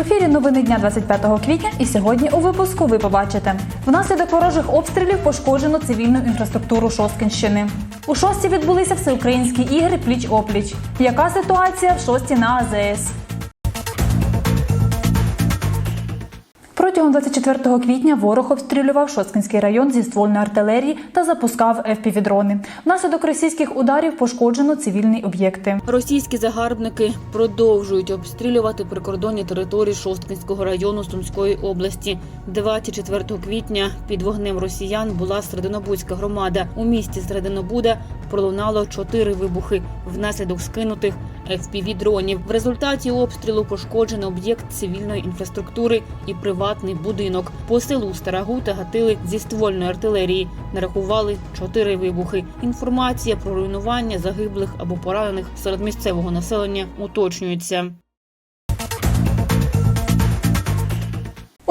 ефірі новини дня 25 квітня, і сьогодні у випуску ви побачите внаслідок ворожих обстрілів пошкоджено цивільну інфраструктуру Шосткинщини. У шості відбулися всеукраїнські ігри пліч опліч. Яка ситуація в шості на АЗС? Протягом 24 квітня ворог обстрілював Шосткинський район зі ствольної артилерії та запускав FPV-дрони. Внаслідок російських ударів пошкоджено цивільні об'єкти. Російські загарбники продовжують обстрілювати прикордонні території Шосткинського району Сумської області. 24 квітня під вогнем росіян була Серединобудська громада. У місті Серединобуда пролунало чотири вибухи внаслідок скинутих FPV-дронів. В результаті обстрілу пошкоджено об'єкт цивільної інфраструктури і приватний будинок. По селу Старагута гатили зі ствольної артилерії. Нарахували чотири вибухи. Інформація про руйнування загиблих або поранених серед місцевого населення уточнюється.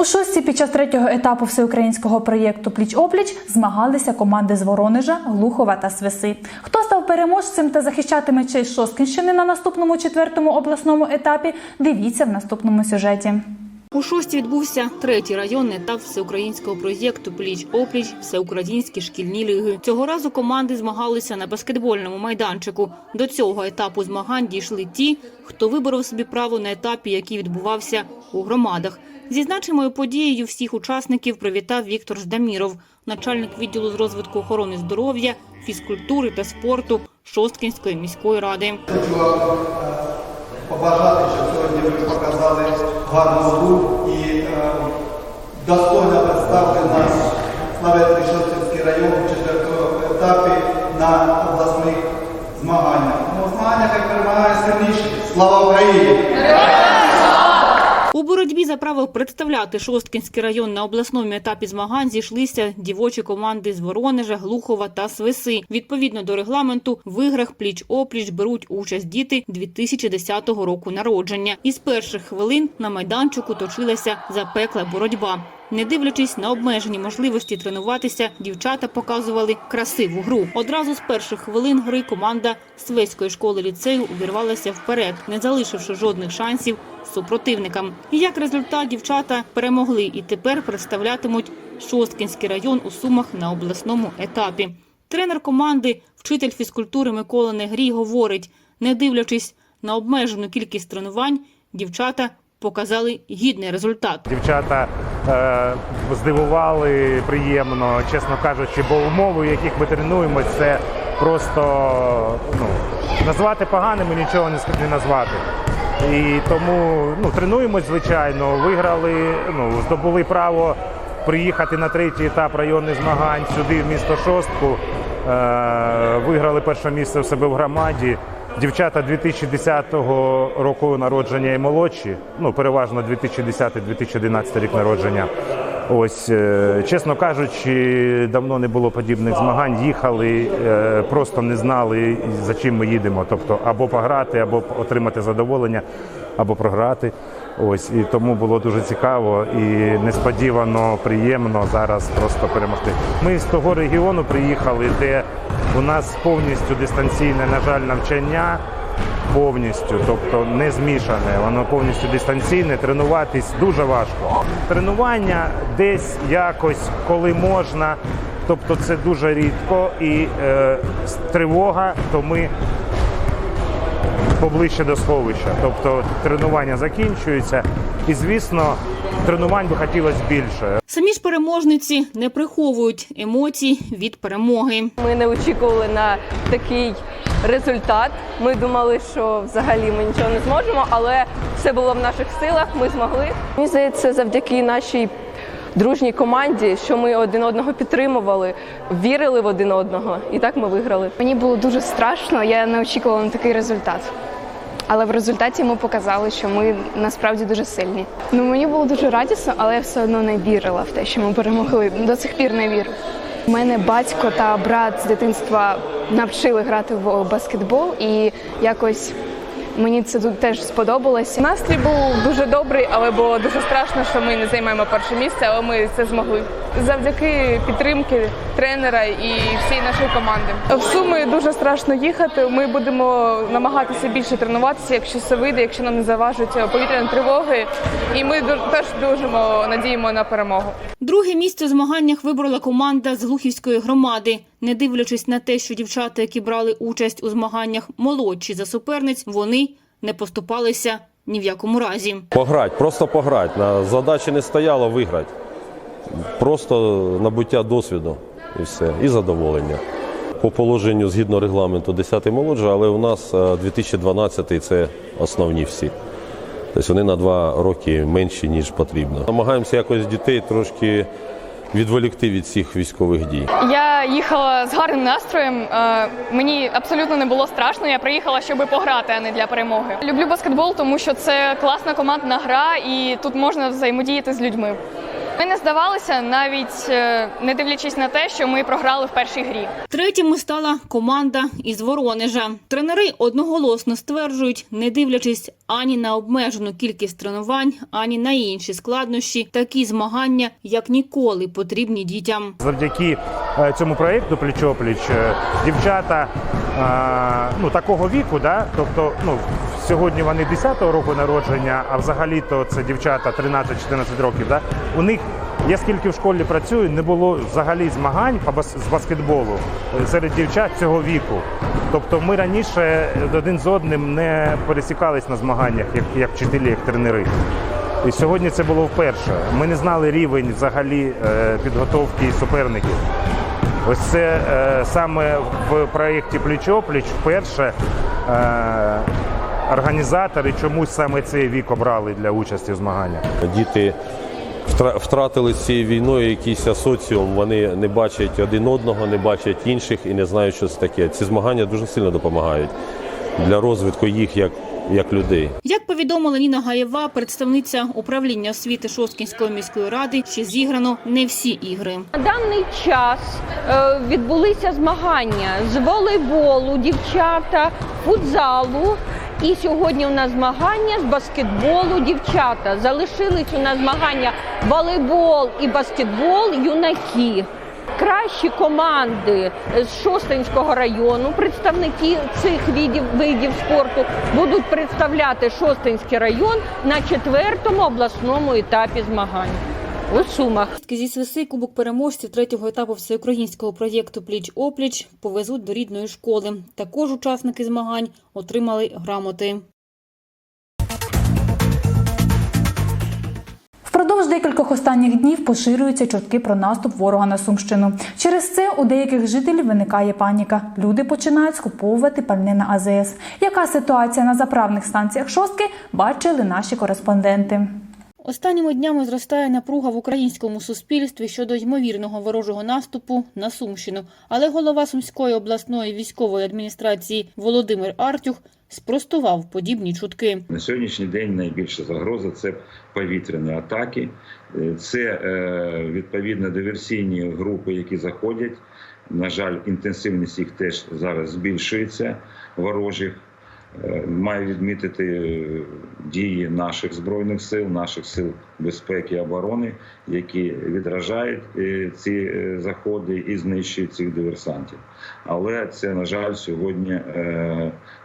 У шості під час третього етапу всеукраїнського проєкту Пліч опліч змагалися команди з Воронежа, Глухова та Свиси. Хто став переможцем та захищатиме честь Шосткинщини на наступному четвертому обласному етапі? Дивіться в наступному сюжеті. У шості відбувся третій районний етап всеукраїнського проєкту Пліч опліч всеукраїнські шкільні ліги. Цього разу команди змагалися на баскетбольному майданчику. До цього етапу змагань дійшли ті, хто виборов собі право на етапі, який відбувався у громадах. Зі значимою подією всіх учасників привітав Віктор Ждаміров, начальник відділу з розвитку охорони здоров'я, фізкультури та спорту Шосткінської міської ради. Хочу вам е, побажати, щоб сьогодні ви показали гарну гру і е, достойно представили нас славетний Шостинський район у четвертому етапі на обласних змаганнях. Змаганнях як перемагає сильніший. Слава Україні! Боротьбі за право представляти Шосткінський район на обласному етапі змагань зійшлися дівочі команди з Воронежа, Глухова та Свиси. Відповідно до регламенту, в іграх пліч-опліч беруть участь діти 2010 року народження. Із перших хвилин на майданчику точилася запекла боротьба. Не дивлячись на обмежені можливості тренуватися, дівчата показували красиву гру. Одразу з перших хвилин гри команда Свеської школи ліцею увірвалася вперед, не залишивши жодних шансів супротивникам. І як результат дівчата перемогли і тепер представлятимуть Шосткінський район у Сумах на обласному етапі. Тренер команди, вчитель фізкультури Микола Негрій говорить: не дивлячись на обмежену кількість тренувань, дівчата показали гідний результат. Дівчата е, здивували приємно, чесно кажучи, бо умови, в яких ми тренуємося, це просто ну, назвати поганими нічого не назвати. І тому ну, тренуємось, звичайно, виграли, ну, здобули право приїхати на третій етап районних змагань сюди, в місто Шостку. Е, виграли перше місце в себе в громаді. Дівчата 2010 року народження і молодші, ну переважно 2010-2011 рік народження. Ось, е, чесно кажучи, давно не було подібних змагань. Їхали, е, просто не знали, за чим ми їдемо. Тобто або пограти, або отримати задоволення, або програти. Ось і тому було дуже цікаво і несподівано приємно зараз просто перемогти. Ми з того регіону приїхали, де у нас повністю дистанційне, на жаль, навчання. Повністю, тобто не змішане, воно повністю дистанційне. Тренуватись дуже важко. Тренування десь якось, коли можна, тобто це дуже рідко, і е, тривога, то ми поближче до сховища. Тобто тренування закінчується, і звісно, тренувань би хотілося більше. Самі ж переможниці не приховують емоцій від перемоги. Ми не очікували на такий результат. Ми думали, що взагалі ми нічого не зможемо, але все було в наших силах. Ми змогли. Мені здається, завдяки нашій дружній команді, що ми один одного підтримували, вірили в один одного, і так ми виграли. Мені було дуже страшно, я не очікувала на такий результат. Але в результаті ми показали, що ми насправді дуже сильні. Ну мені було дуже радісно, але я все одно не вірила в те, що ми перемогли. До сих пір не вірю. У мене батько та брат з дитинства навчили грати в баскетбол, і якось Мені це тут теж сподобалося. Настрій був дуже добрий, але було дуже страшно, що ми не займаємо перше місце, але ми це змогли. Завдяки підтримки тренера і всієї нашої команди. В Суми дуже страшно їхати. Ми будемо намагатися більше тренуватися, якщо все вийде, якщо нам не заважуть повітряні тривоги. І ми теж дуже надіємо на перемогу. Друге місце у змаганнях вибрала команда з Глухівської громади. Не дивлячись на те, що дівчата, які брали участь у змаганнях, молодші за суперниць, вони не поступалися ні в якому разі. Пограть, просто пограть. На задачі не стояло виграти. Просто набуття досвіду і все, і задоволення. По положенню згідно регламенту 10 молодша, але у нас е, 2012 це основні всі. Тобто вони на два роки менші, ніж потрібно. Намагаємося якось дітей трошки відволікти від всіх військових дій. Я їхала з гарним настроєм. е, Мені абсолютно не було страшно. Я приїхала, щоб пограти, а не для перемоги. Люблю баскетбол, тому що це класна командна гра, і тут можна взаємодіяти з людьми. Ми не здавалися, навіть е, не дивлячись на те, що ми програли в першій грі. Третіми стала команда із Воронежа. Тренери одноголосно стверджують, не дивлячись ані на обмежену кількість тренувань, ані на інші складнощі, такі змагання як ніколи потрібні дітям. Завдяки е, цьому проєкту пліч-опліч е, дівчата ну, такого віку, да? тобто ну, сьогодні вони 10-го року народження, а взагалі-то це дівчата 13-14 років. Да? У них, я скільки в школі працюю, не було взагалі змагань бас- з баскетболу е, серед дівчат цього віку. Тобто ми раніше один з одним не пересікались на змаганнях, як, як вчителі, як тренери. І сьогодні це було вперше. Ми не знали рівень взагалі е, підготовки суперників. Ось це е, саме в проєкті Пліч-опліч вперше е, організатори чомусь саме цей вік обрали для участі в змаганнях. Діти втра- втратили з цією війною якийсь соціум. Вони не бачать один одного, не бачать інших і не знають, що це таке. Ці змагання дуже сильно допомагають для розвитку їх як, як людей. Як повідомила Ніна Гаєва, представниця управління освіти Шосткінської міської ради, ще зіграно не всі ігри. На даний час е, відбулися змагання з волейболу, дівчата, футзалу. І сьогодні у нас змагання з баскетболу дівчата. Залишились у нас змагання волейбол і баскетбол юнаки. Кращі команди з Шостинського району, представники цих видів, видів спорту, будуть представляти Шостинський район на четвертому обласному етапі змагань у Сумах. Зі свиси кубок переможців третього етапу всеукраїнського проєкту Пліч-опліч повезуть до рідної школи. Також учасники змагань отримали грамоти. Впродовж декількох останніх днів поширюються чутки про наступ ворога на Сумщину. Через це у деяких жителів виникає паніка. Люди починають скуповувати пальне на АЗС. Яка ситуація на заправних станціях шостки бачили наші кореспонденти. Останніми днями зростає напруга в українському суспільстві щодо ймовірного ворожого наступу на Сумщину. Але голова Сумської обласної військової адміністрації Володимир Артюх спростував подібні чутки. На сьогоднішній день найбільша загроза це повітряні атаки, Е, це е, відповідно диверсійні групи, які заходять. На жаль, інтенсивність їх теж зараз збільшується ворожих. Е, Маю відмітити е, дії наших збройних сил, наших сил безпеки і оборони, які відражають е, ці заходи і знищують цих диверсантів. Але це, на жаль, сьогодні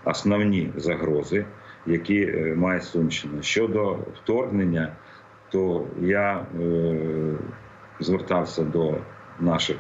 основні загрози, які має Сумщина. Щодо вторгнення, то я звертався до наших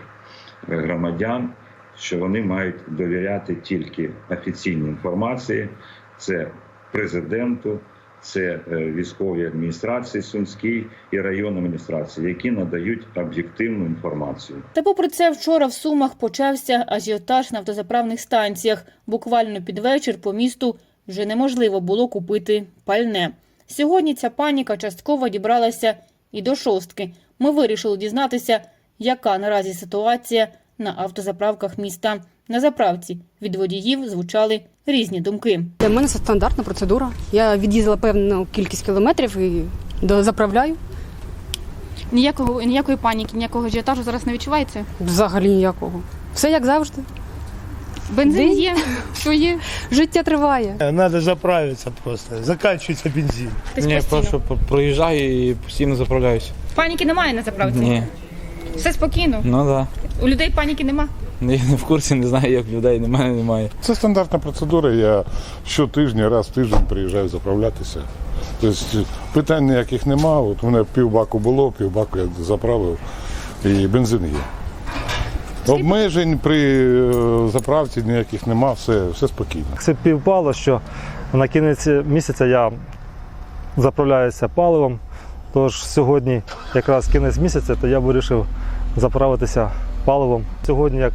громадян, що вони мають довіряти тільки офіційній інформації, це президенту, це е, військовій адміністрації Сумській і районній адміністрації, які надають об'єктивну інформацію. Та попри це, вчора в Сумах почався ажіотаж на автозаправних станціях. Буквально під вечір по місту вже неможливо було купити пальне. Сьогодні ця паніка частково дібралася і до шостки. Ми вирішили дізнатися, яка наразі ситуація на автозаправках міста. На заправці від водіїв звучали різні думки. Для мене це стандартна процедура. Я від'їздила певну кількість кілометрів і заправляю. Ніякого ніякої паніки, ніякого ажіотажу зараз не відчувається. Взагалі ніякого. Все як завжди. Бензин День. є, що є. Життя триває. Надо заправиться просто. Заканчивается бензин. Ні, постійно. просто проїжджаю і постійно заправляюся. Паніки немає на заправці? Ні. Все спокійно. Ну так. У людей паніки нема. Я не в курсі, не знаю, як людей немає, немає. Це стандартна процедура. Я щотижня, раз в тиждень приїжджаю заправлятися. Тобто питань ніяких нема. От у мене півбаку було, півбаку я заправив і бензин є. Обмежень при е, заправці ніяких нема, все, все спокійно. Все півпало, що на кінець місяця я заправляюся паливом. Тож сьогодні якраз кінець місяця, то я вирішив заправитися паливом. Сьогодні, як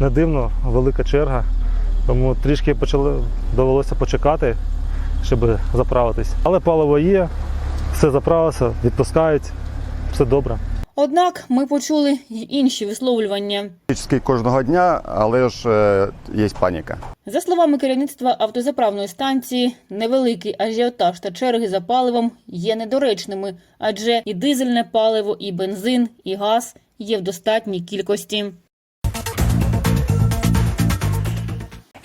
не дивно, велика черга, тому трішки почали, довелося почекати, щоб заправитись. Але паливо є, все заправилося, відпускають, все добре. Однак ми почули й інші висловлювання. Практично кожного дня, але ж е, є паніка. За словами керівництва автозаправної станції, невеликий ажіотаж та черги за паливом є недоречними, адже і дизельне паливо, і бензин, і газ є в достатній кількості.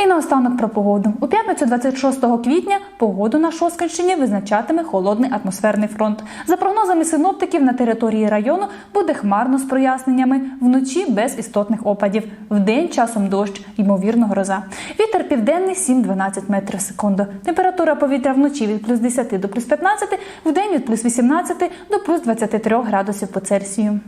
І наостанок про погоду. У п'ятницю 26 квітня погоду на Шоскінщині визначатиме холодний атмосферний фронт. За прогнозами синоптиків, на території району буде хмарно з проясненнями, вночі без істотних опадів, вдень часом дощ, ймовірно гроза. Вітер південний 7-12 метрів в секунду. Температура повітря вночі від плюс 10 до плюс 15, вдень від плюс 18 до плюс 23 градусів по Цельсію.